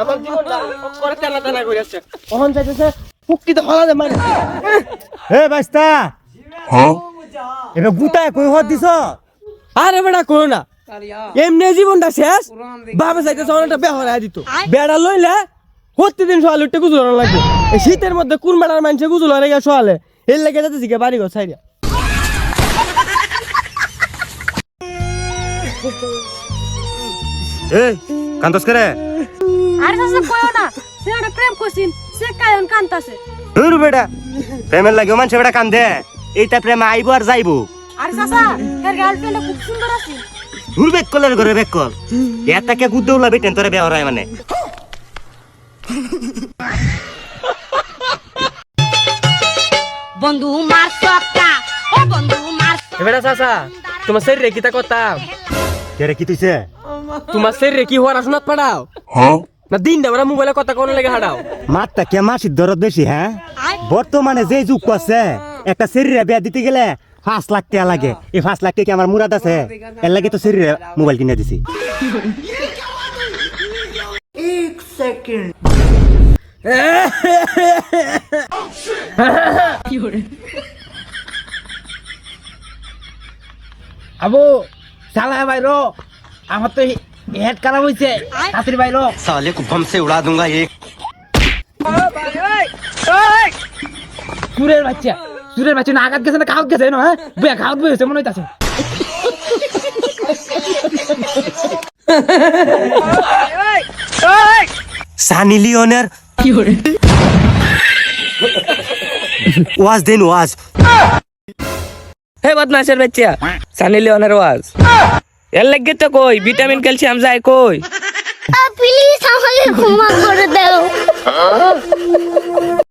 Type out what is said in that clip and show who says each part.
Speaker 1: আমার জীবন করে তেনা তেনা করে আসছে কখন যাইতেছে? ফুকিতে হলা দে মানে
Speaker 2: হে বাইস্তা! এবার গুতায় কই হদ দিছ?
Speaker 1: আরে বেটা করো না। এমনি জীবনটা শেষ বাবা চাইতেছে অনেকটা বেহরা দিত। বেড়া লইলে প্রতিদিন সকালে উঠতে গুজল লাগবে। এই শীতের মধ্যে কোন বেড়ার মানুষে গুজল হয়ে গেছে সকালে এর লেগে যাচ্ছে শিখে বাড়ি ঘর সাইডে
Speaker 2: এই কান্তস করে
Speaker 3: আরে চাচা কয়ও না। সে একটা প্রেম করছিন সে কায়ন কান্তাছে
Speaker 2: দূর বেটা প্রেমের লাগে মানুষ বেটা কান্দে। এইটা প্রেম আইব আর যাইব।
Speaker 3: আরে চাচা এর গার্লফ্রেন্ড খুব সুন্দর আছে।
Speaker 2: দূর বেক কলের ঘরে বেক কল। এটাকে গুদ্দে উলা বেটেন তোরে বেহর হয় মানে।
Speaker 3: বন্ধু মার সক্কা। ও বন্ধু মার
Speaker 1: এবারে চাচা তোমার শরীরে কিতা করতাম?
Speaker 2: কেরে কি তুইছে?
Speaker 1: তোমার শরীরে কি হওয়ার আসুনাত পাঠাও না দিন দেবরা মোবাইলে কথা কোন লেগে হাঁটাও।
Speaker 2: মাতটা কে মাসির দরদ বেশি হ্যাঁ? বর্তমানে যে যুগ আছে একটা শরীরে বিয়া দিতে গেলে পাঁচ লাখ টাকা লাগে। এই পাঁচ লাখ টাকা আমার মুরাদ আছে? এর লাগে তো শরীরে মোবাইল কিনে দিছি।
Speaker 4: আবু সালা ভাই আমার তো হেড খারাপ হয়েছে
Speaker 2: ছাত্রী ভাই রো। সালে কো বম এক
Speaker 4: সুরের বাচ্চা সুরের বাচ্চা না আঘাত গেছে না খাওয়াত গেছে না হ্যাঁ? মনে
Speaker 2: কি ওয়াজ দেন ওয়াজ।
Speaker 5: হে বদমাশের বাচ্চা সানি লিওনের ওয়াজ এর লাগে তো কই ভিটামিন ক্যালসিয়াম যায় কই
Speaker 3: প্লিজ আমাকে ক্ষমা করে দাও